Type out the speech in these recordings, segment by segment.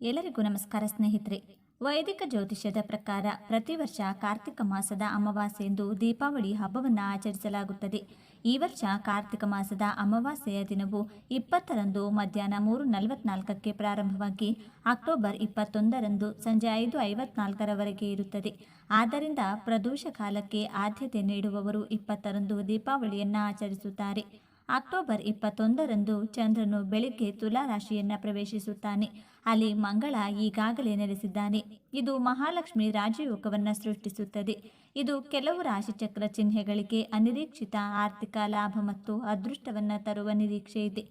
ಎಲ್ಲರಿಗೂ ನಮಸ್ಕಾರ ಸ್ನೇಹಿತರೆ. ವೈದಿಕ ಜ್ಯೋತಿಷ್ಯದ ಪ್ರಕಾರ ಪ್ರತಿ ವರ್ಷ ಕಾರ್ತಿಕ ಮಾಸದ ಅಮಾವಾಸ್ಯೆಯಂದು ದೀಪಾವಳಿ ಹಬ್ಬವನ್ನು ಆಚರಿಸಲಾಗುತ್ತದೆ. ಈ ವರ್ಷ ಕಾರ್ತಿಕ ಮಾಸದ ಅಮಾವಾಸ್ಯೆಯ ದಿನವು ಇಪ್ಪತ್ತರಂದು ಮಧ್ಯಾಹ್ನ ಮೂರು ನಲವತ್ನಾಲ್ಕಕ್ಕೆ ಪ್ರಾರಂಭವಾಗಿ ಅಕ್ಟೋಬರ್ ಇಪ್ಪತ್ತೊಂದರಂದು ಸಂಜೆ ಐದು ಐವತ್ನಾಲ್ಕರವರೆಗೆ ಇರುತ್ತದೆ. ಆದ್ದರಿಂದ ಪ್ರದೋಷ ಕಾಲಕ್ಕೆ ಆದ್ಯತೆ ನೀಡುವವರು ಇಪ್ಪತ್ತರಂದು ದೀಪಾವಳಿಯನ್ನು ಆಚರಿಸುತ್ತಾರೆ. ಅಕ್ಟೋಬರ್ ಇಪ್ಪತ್ತೊಂದರಂದು ಚಂದ್ರನು ಬೆಳಿಗ್ಗೆ ತುಲಾ ರಾಶಿಯನ್ನು ಪ್ರವೇಶಿಸುತ್ತಾನೆ. ಅಲ್ಲಿ ಮಂಗಳ ಈಗಾಗಲೇ ನೆಲೆಸಿದ್ದಾನೆ. ಇದು ಮಹಾಲಕ್ಷ್ಮಿ ರಾಜಯೋಗವನ್ನು ಸೃಷ್ಟಿಸುತ್ತದೆ. ಇದು ಕೆಲವು ರಾಶಿಚಕ್ರ ಚಿಹ್ನೆಗಳಿಗೆ ಅನಿರೀಕ್ಷಿತ ಆರ್ಥಿಕ ಲಾಭ ಮತ್ತು ಅದೃಷ್ಟವನ್ನು ತರುವ ನಿರೀಕ್ಷೆ ಇದೆ.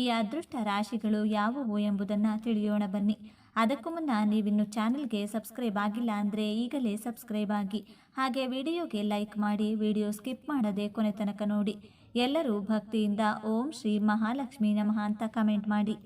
ಈ ಅದೃಷ್ಟ ರಾಶಿಗಳು ಯಾವುವು ಎಂಬುದನ್ನು ತಿಳಿಯೋಣ ಬನ್ನಿ. ಅದಕ್ಕೂ ಮುನ್ನ ನೀವಿನ್ನು ಚಾನಲ್ಗೆ ಸಬ್ಸ್ಕ್ರೈಬ್ ಆಗಿಲ್ಲ ಅಂದರೆ ಈಗಲೇ ಸಬ್ಸ್ಕ್ರೈಬ್ ಆಗಿ. ಹಾಗೆ ವಿಡಿಯೋಗೆ ಲೈಕ್ ಮಾಡಿ ವಿಡಿಯೋ ಸ್ಕಿಪ್ ಮಾಡದೆ ಕೊನೆ ತನಕ ನೋಡಿ. ಎಲ್ಲರೂ ಭಕ್ತಿಯಿಂದ ಓಂ ಶ್ರೀ ಮಹಾಲಕ್ಷ್ಮಿ ನಮಃ ಅಂತ ಕಮೆಂಟ್ ಮಾಡಿ.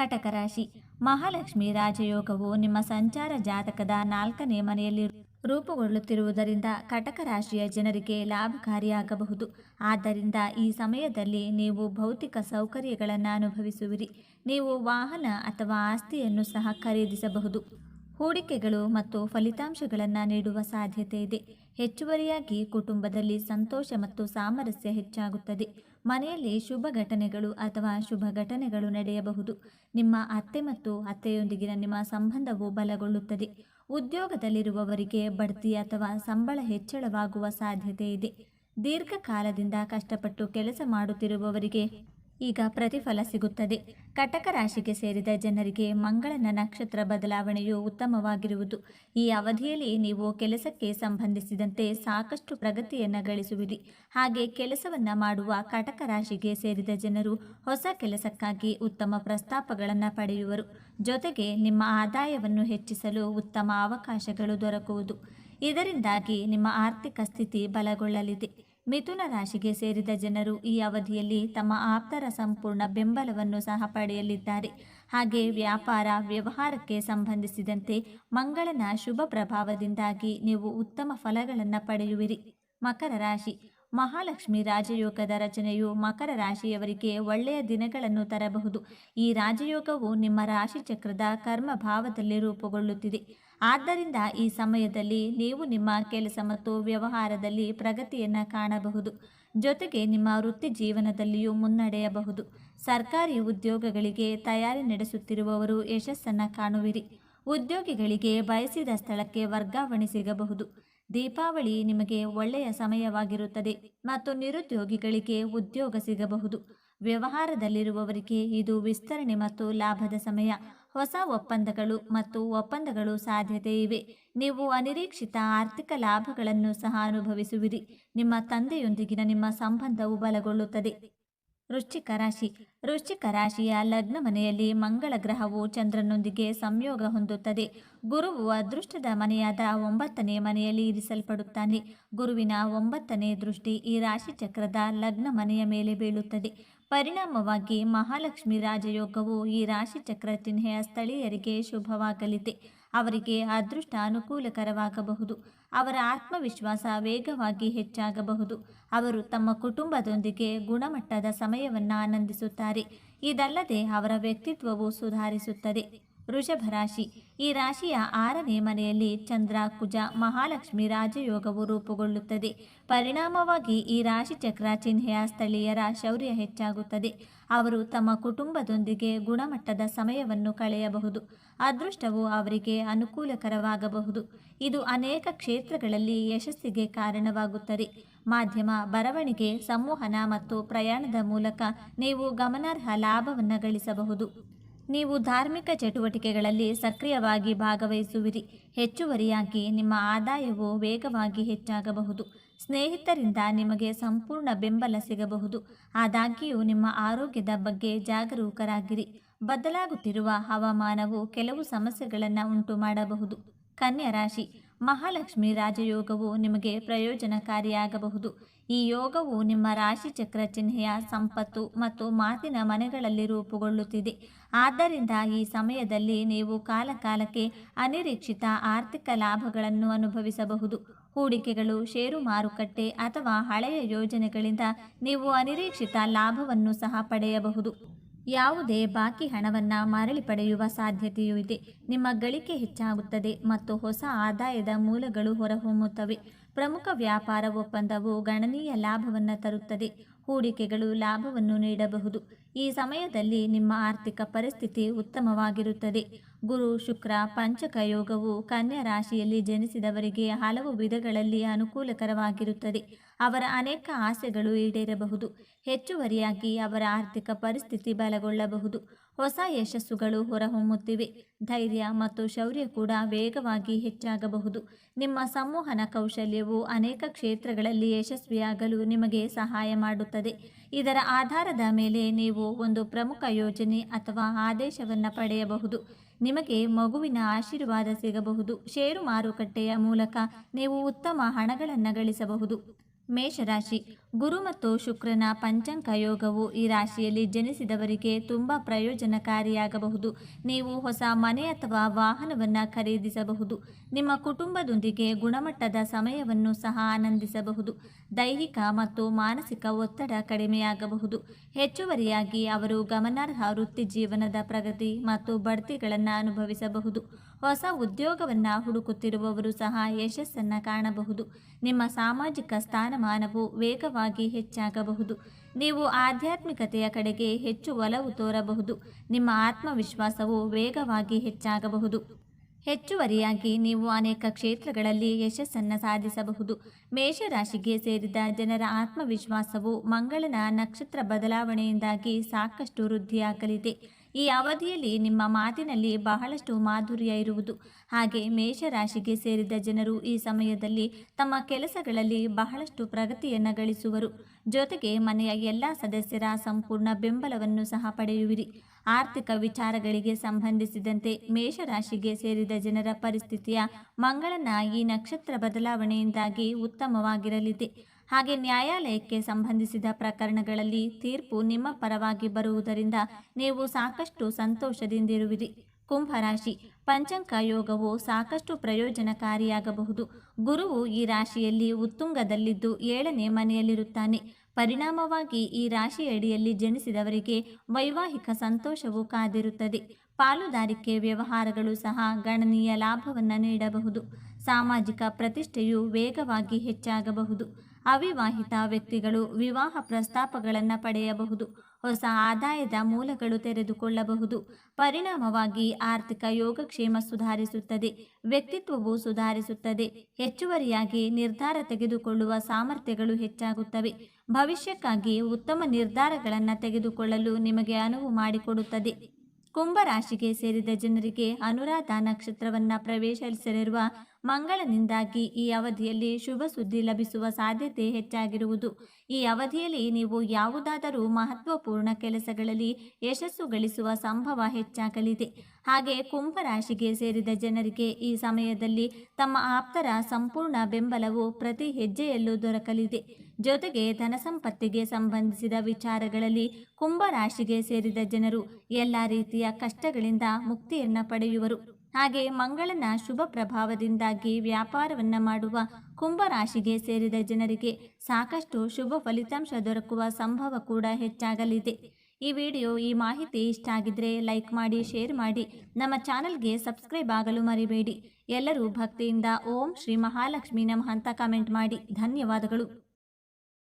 ಕಟಕ ರಾಶಿ. ಮಹಾಲಕ್ಷ್ಮಿ ರಾಜಯೋಗವು ನಿಮ್ಮ ಸಂಚಾರ ಜಾತಕದ ನಾಲ್ಕನೇ ಮನೆಯಲ್ಲಿ ರೂಪುಗೊಳ್ಳುತ್ತಿರುವುದರಿಂದ ಕಟಕ ರಾಶಿಯ ಜನರಿಗೆ ಲಾಭಕಾರಿಯಾಗಬಹುದು. ಆದ್ದರಿಂದ ಈ ಸಮಯದಲ್ಲಿ ನೀವು ಭೌತಿಕ ಸೌಕರ್ಯಗಳನ್ನು ಅನುಭವಿಸುವಿರಿ. ನೀವು ವಾಹನ ಅಥವಾ ಆಸ್ತಿಯನ್ನು ಸಹ ಖರೀದಿಸಬಹುದು. ಹೂಡಿಕೆಗಳು ಮತ್ತು ಫಲಿತಾಂಶಗಳನ್ನು ನೀಡುವ ಸಾಧ್ಯತೆ ಇದೆ. ಹೆಚ್ಚುವರಿಯಾಗಿ ಕುಟುಂಬದಲ್ಲಿ ಸಂತೋಷ ಮತ್ತು ಸಾಮರಸ್ಯ ಹೆಚ್ಚಾಗುತ್ತದೆ. ಮನೆಯಲ್ಲಿ ಶುಭ ಘಟನೆಗಳು ಅಥವಾ ಶುಭ ಘಟನೆಗಳು ನಡೆಯಬಹುದು. ನಿಮ್ಮ ಅತ್ತೆ ಮತ್ತು ಅತ್ತೆಯೊಂದಿಗಿನ ನಿಮ್ಮ ಸಂಬಂಧವು ಬಲಗೊಳ್ಳುತ್ತದೆ. ಉದ್ಯೋಗದಲ್ಲಿರುವವರಿಗೆ ಬಡ್ತಿ ಅಥವಾ ಸಂಬಳ ಹೆಚ್ಚಳವಾಗುವ ಸಾಧ್ಯತೆ ಇದೆ. ದೀರ್ಘಕಾಲದಿಂದ ಕಷ್ಟಪಟ್ಟು ಕೆಲಸ ಮಾಡುತ್ತಿರುವವರಿಗೆ ಈಗ ಪ್ರತಿಫಲ ಸಿಗುತ್ತದೆ. ಕಟಕ ರಾಶಿಗೆ ಸೇರಿದ ಜನರಿಗೆ ಮಂಗಳನ ನಕ್ಷತ್ರ ಬದಲಾವಣೆಯು ಉತ್ತಮವಾಗಿರುವುದು. ಈ ಅವಧಿಯಲ್ಲಿ ನೀವು ಕೆಲಸಕ್ಕೆ ಸಂಬಂಧಿಸಿದಂತೆ ಸಾಕಷ್ಟು ಪ್ರಗತಿಯನ್ನು ಗಳಿಸುವಿರಿ. ಹಾಗೆ ಕೆಲಸವನ್ನು ಮಾಡುವ ಕಟಕ ರಾಶಿಗೆ ಸೇರಿದ ಜನರು ಹೊಸ ಕೆಲಸಕ್ಕಾಗಿ ಉತ್ತಮ ಪ್ರಸ್ತಾಪಗಳನ್ನು ಪಡೆಯುವರು. ಜೊತೆಗೆ ನಿಮ್ಮ ಆದಾಯವನ್ನು ಹೆಚ್ಚಿಸಲು ಉತ್ತಮ ಅವಕಾಶಗಳು ದೊರಕುವುದು. ಇದರಿಂದಾಗಿ ನಿಮ್ಮ ಆರ್ಥಿಕ ಸ್ಥಿತಿ ಬಲಗೊಳ್ಳಲಿದೆ. ಮಿಥುನ ರಾಶಿಗೆ ಸೇರಿದ ಜನರು ಈ ಅವಧಿಯಲ್ಲಿ ತಮ್ಮ ಆಪ್ತರ ಸಂಪೂರ್ಣ ಬೆಂಬಲವನ್ನು ಸಹ ಪಡೆಯಲಿದ್ದಾರೆ. ಹಾಗೆ ವ್ಯಾಪಾರ, ವ್ಯವಹಾರಕ್ಕೆ ಸಂಬಂಧಿಸಿದಂತೆ ಮಂಗಳನ ಶುಭ ಪ್ರಭಾವದಿಂದಾಗಿ ನೀವು ಉತ್ತಮ ಫಲಗಳನ್ನು ಪಡೆಯುವಿರಿ. ಮಕರ ರಾಶಿ ಮಹಾಲಕ್ಷ್ಮಿ ರಾಜಯೋಗದ ರಚನೆಯು ಮಕರ ರಾಶಿಯವರಿಗೆ ಒಳ್ಳೆಯ ದಿನಗಳನ್ನು ತರಬಹುದು. ಈ ರಾಜಯೋಗವು ನಿಮ್ಮ ರಾಶಿ ಚಕ್ರದ ಕರ್ಮ ಭಾವದಲ್ಲಿ ರೂಪುಗೊಳ್ಳುತ್ತಿದೆ. ಆದ್ದರಿಂದ ಈ ಸಮಯದಲ್ಲಿ ನೀವು ನಿಮ್ಮ ಕೆಲಸ ಮತ್ತು ವ್ಯವಹಾರದಲ್ಲಿ ಪ್ರಗತಿಯನ್ನು ಕಾಣಬಹುದು. ಜೊತೆಗೆ ನಿಮ್ಮ ವೃತ್ತಿ ಜೀವನದಲ್ಲಿಯೂ ಮುನ್ನಡೆಯಬಹುದು. ಸರ್ಕಾರಿ ಉದ್ಯೋಗಗಳಿಗೆ ತಯಾರಿ ನಡೆಸುತ್ತಿರುವವರು ಯಶಸ್ಸನ್ನು ಕಾಣುವಿರಿ. ಉದ್ಯೋಗಿಗಳಿಗೆ ಬಯಸಿದ ಸ್ಥಳಕ್ಕೆ ವರ್ಗಾವಣೆ ಸಿಗಬಹುದು. ದೀಪಾವಳಿ ನಿಮಗೆ ಒಳ್ಳೆಯ ಸಮಯವಾಗಿರುತ್ತದೆ ಮತ್ತು ನಿರುದ್ಯೋಗಿಗಳಿಗೆ ಉದ್ಯೋಗ ಸಿಗಬಹುದು. ವ್ಯವಹಾರದಲ್ಲಿರುವವರಿಗೆ ಇದು ವಿಸ್ತರಣೆ ಮತ್ತು ಲಾಭದ ಸಮಯ. ಹೊಸ ಒಪ್ಪಂದಗಳು ಮತ್ತು ಒಪ್ಪಂದಗಳು ಸಾಧ್ಯತೆ ಇವೆ. ನೀವು ಅನಿರೀಕ್ಷಿತ ಆರ್ಥಿಕ ಲಾಭಗಳನ್ನು ಸಹ ಅನುಭವಿಸುವಿರಿ. ನಿಮ್ಮ ತಂದೆಯೊಂದಿಗಿನ ನಿಮ್ಮ ಸಂಬಂಧವು ಬಲಗೊಳ್ಳುತ್ತದೆ. ವೃಶ್ಚಿಕ ರಾಶಿ. ವೃಶ್ಚಿಕ ರಾಶಿಯ ಲಗ್ನ ಮನೆಯಲ್ಲಿ ಮಂಗಳ ಗ್ರಹವು ಚಂದ್ರನೊಂದಿಗೆ ಸಂಯೋಗ ಹೊಂದುತ್ತದೆ. ಗುರುವು ಅದೃಷ್ಟದ ಮನೆಯಾದ ಒಂಬತ್ತನೇ ಮನೆಯಲ್ಲಿ ಇರಿಸಲ್ಪಡುತ್ತಾನೆ. ಗುರುವಿನ ಒಂಬತ್ತನೇ ದೃಷ್ಟಿ ಈ ರಾಶಿ ಚಕ್ರದ ಲಗ್ನ ಮನೆಯ ಮೇಲೆ ಬೀಳುತ್ತದೆ. ಪರಿಣಾಮವಾಗಿ ಮಹಾಲಕ್ಷ್ಮಿ ರಾಜಯೋಗವು ಈ ರಾಶಿ ಚಕ್ರ ಚಿಹ್ನೆಯ ಸ್ಥಳೀಯರಿಗೆ ಶುಭವಾಗಲಿದೆ. ಅವರಿಗೆ ಅದೃಷ್ಟ ಅನುಕೂಲಕರವಾಗಬಹುದು. ಅವರ ಆತ್ಮವಿಶ್ವಾಸ ವೇಗವಾಗಿ ಹೆಚ್ಚಾಗಬಹುದು. ಅವರು ತಮ್ಮ ಕುಟುಂಬದೊಂದಿಗೆ ಗುಣಮಟ್ಟದ ಸಮಯವನ್ನು ಆನಂದಿಸುತ್ತಾರೆ. ಇದಲ್ಲದೆ ಅವರ ವ್ಯಕ್ತಿತ್ವವು ಸುಧಾರಿಸುತ್ತದೆ. ವೃಷಭ ರಾಶಿ. ಈ ರಾಶಿಯ ಆರನೇ ಮನೆಯಲ್ಲಿ ಚಂದ್ರ, ಕುಜ, ಮಹಾಲಕ್ಷ್ಮಿ ರಾಜಯೋಗವು ರೂಪುಗೊಳ್ಳುತ್ತದೆ. ಪರಿಣಾಮವಾಗಿ ಈ ರಾಶಿ ಚಕ್ರ ಚಿಹ್ನೆಯ ಸ್ಥಳೀಯರ ಶೌರ್ಯ ಹೆಚ್ಚಾಗುತ್ತದೆ. ಅವರು ತಮ್ಮ ಕುಟುಂಬದೊಂದಿಗೆ ಗುಣಮಟ್ಟದ ಸಮಯವನ್ನು ಕಳೆಯಬಹುದು. ಅದೃಷ್ಟವು ಅವರಿಗೆ ಅನುಕೂಲಕರವಾಗಬಹುದು. ಇದು ಅನೇಕ ಕ್ಷೇತ್ರಗಳಲ್ಲಿ ಯಶಸ್ಸಿಗೆ ಕಾರಣವಾಗುತ್ತದೆ. ಮಾಧ್ಯಮ, ಬರವಣಿಗೆ, ಸಂವಹನ ಮತ್ತು ಪ್ರಯಾಣದ ಮೂಲಕ ನೀವು ಗಮನಾರ್ಹ ಲಾಭವನ್ನು ಗಳಿಸಬಹುದು. ನೀವು ಧಾರ್ಮಿಕ ಚಟುವಟಿಕೆಗಳಲ್ಲಿ ಸಕ್ರಿಯವಾಗಿ ಭಾಗವಹಿಸುವಿರಿ. ಹೆಚ್ಚುವರಿಯಾಗಿ ನಿಮ್ಮ ಆದಾಯವು ವೇಗವಾಗಿ ಹೆಚ್ಚಾಗಬಹುದು. ಸ್ನೇಹಿತರಿಂದ ನಿಮಗೆ ಸಂಪೂರ್ಣ ಬೆಂಬಲ ಸಿಗಬಹುದು. ಆದಾಗ್ಯೂ ನಿಮ್ಮ ಆರೋಗ್ಯದ ಬಗ್ಗೆ ಜಾಗರೂಕರಾಗಿರಿ. ಬದಲಾಗುತ್ತಿರುವ ಹವಾಮಾನವು ಕೆಲವು ಸಮಸ್ಯೆಗಳನ್ನು ಉಂಟು ಮಾಡಬಹುದು ಕನ್ಯಾ ರಾಶಿ. ಮಹಾಲಕ್ಷ್ಮಿ ರಾಜಯೋಗವು ನಿಮಗೆ ಪ್ರಯೋಜನಕಾರಿಯಾಗಬಹುದು. ಈ ಯೋಗವು ನಿಮ್ಮ ರಾಶಿ ಚಕ್ರ ಚಿಹ್ನೆಯ ಸಂಪತ್ತು ಮತ್ತು ಮಾತಿನ ಮನೆಗಳಲ್ಲಿ ರೂಪುಗೊಳ್ಳುತ್ತಿದೆ. ಆದ್ದರಿಂದ ಈ ಸಮಯದಲ್ಲಿ ನೀವು ಕಾಲಕಾಲಕ್ಕೆ ಅನಿರೀಕ್ಷಿತ ಆರ್ಥಿಕ ಲಾಭಗಳನ್ನು ಅನುಭವಿಸಬಹುದು. ಹೂಡಿಕೆಗಳು, ಷೇರು ಮಾರುಕಟ್ಟೆ ಅಥವಾ ಹಳೆಯ ಯೋಜನೆಗಳಿಂದ ನೀವು ಅನಿರೀಕ್ಷಿತ ಲಾಭವನ್ನು ಸಹ ಪಡೆಯಬಹುದು. ಯಾವುದೇ ಬಾಕಿ ಹಣವನ್ನು ಮರಳಿ ಪಡೆಯುವ ಸಾಧ್ಯತೆಯೂ ಇದೆ. ನಿಮ್ಮ ಗಳಿಕೆ ಹೆಚ್ಚಾಗುತ್ತದೆ ಮತ್ತು ಹೊಸ ಆದಾಯದ ಮೂಲಗಳು ಹೊರಹೊಮ್ಮುತ್ತವೆ. ಪ್ರಮುಖ ವ್ಯಾಪಾರ ಒಪ್ಪಂದವು ಗಣನೀಯ ಲಾಭವನ್ನು ತರುತ್ತದೆ. ಹೂಡಿಕೆಗಳು ಲಾಭವನ್ನು ನೀಡಬಹುದು. ಈ ಸಮಯದಲ್ಲಿ ನಿಮ್ಮ ಆರ್ಥಿಕ ಪರಿಸ್ಥಿತಿ ಉತ್ತಮವಾಗಿರುತ್ತದೆ. ಗುರು, ಶುಕ್ರ, ಪಂಚಕ ಯೋಗವು ಕನ್ಯಾ ರಾಶಿಯಲ್ಲಿ ಜನಿಸಿದವರಿಗೆ ಹಲವು ವಿಧಗಳಲ್ಲಿ ಅನುಕೂಲಕರವಾಗಿರುತ್ತದೆ. ಅವರ ಅನೇಕ ಆಸೆಗಳು ಈಡೇರಬಹುದು. ಹೆಚ್ಚುವರಿಯಾಗಿ ಅವರ ಆರ್ಥಿಕ ಪರಿಸ್ಥಿತಿ ಬಲಗೊಳ್ಳಬಹುದು. ಹೊಸ ಯಶಸ್ಸುಗಳು ಹೊರಹೊಮ್ಮುತ್ತಿವೆ. ಧೈರ್ಯ ಮತ್ತು ಶೌರ್ಯ ಕೂಡ ವೇಗವಾಗಿ ಹೆಚ್ಚಾಗಬಹುದು. ನಿಮ್ಮ ಸಂವಹನ ಕೌಶಲ್ಯವು ಅನೇಕ ಕ್ಷೇತ್ರಗಳಲ್ಲಿ ಯಶಸ್ವಿಯಾಗಲು ನಿಮಗೆ ಸಹಾಯ ಮಾಡುತ್ತದೆ. ಇದರ ಆಧಾರದ ಮೇಲೆ ನೀವು ಒಂದು ಪ್ರಮುಖ ಯೋಜನೆ ಅಥವಾ ಆದೇಶವನ್ನು ಪಡೆಯಬಹುದು. ನಿಮಗೆ ಮಗುವಿನ ಆಶೀರ್ವಾದ ಸಿಗಬಹುದು. ಷೇರು ಮಾರುಕಟ್ಟೆಯ ಮೂಲಕ ನೀವು ಉತ್ತಮ ಹಣಗಳನ್ನು ಗಳಿಸಬಹುದು. ಮೇಷರಾಶಿ. ಗುರು ಮತ್ತು ಶುಕ್ರನ ಪಂಚಾಂಗ ಯೋಗವು ಈ ರಾಶಿಯಲ್ಲಿ ಜನಿಸಿದವರಿಗೆ ತುಂಬ ಪ್ರಯೋಜನಕಾರಿಯಾಗಬಹುದು. ನೀವು ಹೊಸ ಮನೆ ಅಥವಾ ವಾಹನವನ್ನು ಖರೀದಿಸಬಹುದು. ನಿಮ್ಮ ಕುಟುಂಬದೊಂದಿಗೆ ಗುಣಮಟ್ಟದ ಸಮಯವನ್ನು ಸಹ ಆನಂದಿಸಬಹುದು. ದೈಹಿಕ ಮತ್ತು ಮಾನಸಿಕ ಒತ್ತಡ ಕಡಿಮೆಯಾಗಬಹುದು. ಹೆಚ್ಚುವರಿಯಾಗಿ ಅವರು ಗಮನಾರ್ಹ ವೃತ್ತಿ ಜೀವನದ ಪ್ರಗತಿ ಮತ್ತು ಬಡ್ತಿಗಳನ್ನು ಅನುಭವಿಸಬಹುದು. ಹೊಸ ಉದ್ಯೋಗವನ್ನು ಹುಡುಕುತ್ತಿರುವವರು ಸಹ ಯಶಸ್ಸನ್ನು ಕಾಣಬಹುದು. ನಿಮ್ಮ ಸಾಮಾಜಿಕ ಸ್ಥಾನಮಾನವು ವೇಗವಾಗಿ ಹೆಚ್ಚಾಗಬಹುದು. ನೀವು ಆಧ್ಯಾತ್ಮಿಕತೆಯ ಕಡೆಗೆ ಹೆಚ್ಚು ಒಲವು ತೋರಬಹುದು. ನಿಮ್ಮ ಆತ್ಮವಿಶ್ವಾಸವು ವೇಗವಾಗಿ ಹೆಚ್ಚಾಗಬಹುದು. ಹೆಚ್ಚುವರಿಯಾಗಿ ನೀವು ಅನೇಕ ಕ್ಷೇತ್ರಗಳಲ್ಲಿ ಯಶಸ್ಸನ್ನು ಸಾಧಿಸಬಹುದು. ಮೇಷರಾಶಿಗೆ ಸೇರಿದ ಜನರ ಆತ್ಮವಿಶ್ವಾಸವು ಮಂಗಳನ ನಕ್ಷತ್ರ ಬದಲಾವಣೆಯಿಂದಾಗಿ ಸಾಕಷ್ಟು ವೃದ್ಧಿಯಾಗಲಿದೆ. ಈ ಅವಧಿಯಲ್ಲಿ ನಿಮ್ಮ ಮಾತಿನಲ್ಲಿ ಬಹಳಷ್ಟು ಮಾಧುರ್ಯ ಇರುವುದು. ಹಾಗೆ ಮೇಷರಾಶಿಗೆ ಸೇರಿದ ಜನರು ಈ ಸಮಯದಲ್ಲಿ ತಮ್ಮ ಕೆಲಸಗಳಲ್ಲಿ ಬಹಳಷ್ಟು ಪ್ರಗತಿಯನ್ನು ಗಳಿಸುವರು. ಜೊತೆಗೆ ಮನೆಯ ಎಲ್ಲ ಸದಸ್ಯರ ಸಂಪೂರ್ಣ ಬೆಂಬಲವನ್ನು ಸಹ ಪಡೆಯುವಿರಿ. ಆರ್ಥಿಕ ವಿಚಾರಗಳಿಗೆ ಸಂಬಂಧಿಸಿದಂತೆ ಮೇಷರಾಶಿಗೆ ಸೇರಿದ ಜನರ ಪರಿಸ್ಥಿತಿಯ ಮಂಗಳನ ಈ ನಕ್ಷತ್ರ ಬದಲಾವಣೆಯಿಂದಾಗಿ ಉತ್ತಮವಾಗಿರಲಿದೆ. ಹಾಗೆ ನ್ಯಾಯಾಲಯಕ್ಕೆ ಸಂಬಂಧಿಸಿದ ಪ್ರಕರಣಗಳಲ್ಲಿ ತೀರ್ಪು ನಿಮ್ಮ ಪರವಾಗಿ ಬರುವುದರಿಂದ ನೀವು ಸಾಕಷ್ಟು ಸಂತೋಷದಿಂದಿರುವಿರಿ. ಕುಂಭರಾಶಿ ಪಂಚಂಕ ಯೋಗವು ಸಾಕಷ್ಟು ಪ್ರಯೋಜನಕಾರಿಯಾಗಬಹುದು. ಗುರುವು ಈ ರಾಶಿಯಲ್ಲಿ ಉತ್ತುಂಗದಲ್ಲಿದ್ದು ಏಳನೇ ಮನೆಯಲ್ಲಿರುತ್ತಾನೆ. ಪರಿಣಾಮವಾಗಿ ಈ ರಾಶಿಯಡಿಯಲ್ಲಿ ಜನಿಸಿದವರಿಗೆ ವೈವಾಹಿಕ ಸಂತೋಷವು ಕಾದಿರುತ್ತದೆ. ಪಾಲುದಾರಿಕೆ ವ್ಯವಹಾರಗಳು ಸಹ ಗಣನೀಯ ಲಾಭವನ್ನು ನೀಡಬಹುದು. ಸಾಮಾಜಿಕ ಪ್ರತಿಷ್ಠೆಯು ವೇಗವಾಗಿ ಹೆಚ್ಚಾಗಬಹುದು. ಅವಿವಾಹಿತ ವ್ಯಕ್ತಿಗಳು ವಿವಾಹ ಪ್ರಸ್ತಾಪಗಳನ್ನು ಪಡೆಯಬಹುದು. ಹೊಸ ಆದಾಯದ ಮೂಲಗಳು ತೆರೆದುಕೊಳ್ಳಬಹುದು. ಪರಿಣಾಮವಾಗಿ ಆರ್ಥಿಕ ಯೋಗಕ್ಷೇಮ ಸುಧಾರಿಸುತ್ತದೆ. ವ್ಯಕ್ತಿತ್ವವು ಸುಧಾರಿಸುತ್ತದೆ. ಹೆಚ್ಚುವರಿಯಾಗಿ ನಿರ್ಧಾರ ತೆಗೆದುಕೊಳ್ಳುವ ಸಾಮರ್ಥ್ಯಗಳು ಹೆಚ್ಚಾಗುತ್ತವೆ. ಭವಿಷ್ಯಕ್ಕಾಗಿ ಉತ್ತಮ ನಿರ್ಧಾರಗಳನ್ನು ತೆಗೆದುಕೊಳ್ಳಲು ನಿಮಗೆ ಅನುವು ಮಾಡಿಕೊಡುತ್ತದೆ. ಕುಂಭರಾಶಿಗೆ ಸೇರಿದ ಜನರಿಗೆ ಅನುರಾಧ ನಕ್ಷತ್ರವನ್ನು ಪ್ರವೇಶಿಸಲಿರುವ ಮಂಗಳನಿಂದಾಗಿ ಈ ಅವಧಿಯಲ್ಲಿ ಶುಭ ಸುದ್ದಿ ಲಭಿಸುವ ಸಾಧ್ಯತೆ ಹೆಚ್ಚಾಗಿರುವುದು. ಈ ಅವಧಿಯಲ್ಲಿ ನೀವು ಯಾವುದಾದರೂ ಮಹತ್ವಪೂರ್ಣ ಕೆಲಸಗಳಲ್ಲಿ ಯಶಸ್ಸು ಗಳಿಸುವ ಸಂಭವ ಹೆಚ್ಚಾಗಲಿದೆ. ಹಾಗೆ ಕುಂಭರಾಶಿಗೆ ಸೇರಿದ ಜನರಿಗೆ ಈ ಸಮಯದಲ್ಲಿ ತಮ್ಮ ಆಪ್ತರ ಸಂಪೂರ್ಣ ಬೆಂಬಲವು ಪ್ರತಿ ಹೆಜ್ಜೆಯಲ್ಲೂ ದೊರಕಲಿದೆ. ಜೊತೆಗೆ ಧನಸಂಪತ್ತಿಗೆ ಸಂಬಂಧಿಸಿದ ವಿಚಾರಗಳಲ್ಲಿ ಕುಂಭರಾಶಿಗೆ ಸೇರಿದ ಜನರು ಎಲ್ಲ ರೀತಿಯ ಕಷ್ಟಗಳಿಂದ ಮುಕ್ತಿಯನ್ನು ಪಡೆಯುವರು. ಹಾಗೆ ಮಂಗಳನ ಶುಭ ಪ್ರಭಾವದಿಂದಾಗಿ ವ್ಯಾಪಾರವನ್ನು ಮಾಡುವ ಕುಂಭರಾಶಿಗೆ ಸೇರಿದ ಜನರಿಗೆ ಸಾಕಷ್ಟು ಶುಭ ಫಲಿತಾಂಶ ದೊರಕುವ ಸಂಭವ ಕೂಡ ಹೆಚ್ಚಾಗಲಿದೆ. ಈ ವಿಡಿಯೋ ಈ ಮಾಹಿತಿ ಇಷ್ಟ ಆಗಿದ್ರೆ ಲೈಕ್ ಮಾಡಿ, ಶೇರ್ ಮಾಡಿ. ನಮ್ಮ ಚಾನಲ್ಗೆ ಸಬ್ಸ್ಕ್ರೈಬ್ ಆಗಲು ಮರಿಬೇಡಿ. ಎಲ್ಲರೂ ಭಕ್ತಿಯಿಂದ ಓಂ ಶ್ರೀ ಮಹಾಲಕ್ಷ್ಮಿ ನಮಃ ಅಂತ ಕಮೆಂಟ್ ಮಾಡಿ. ಧನ್ಯವಾದಗಳು.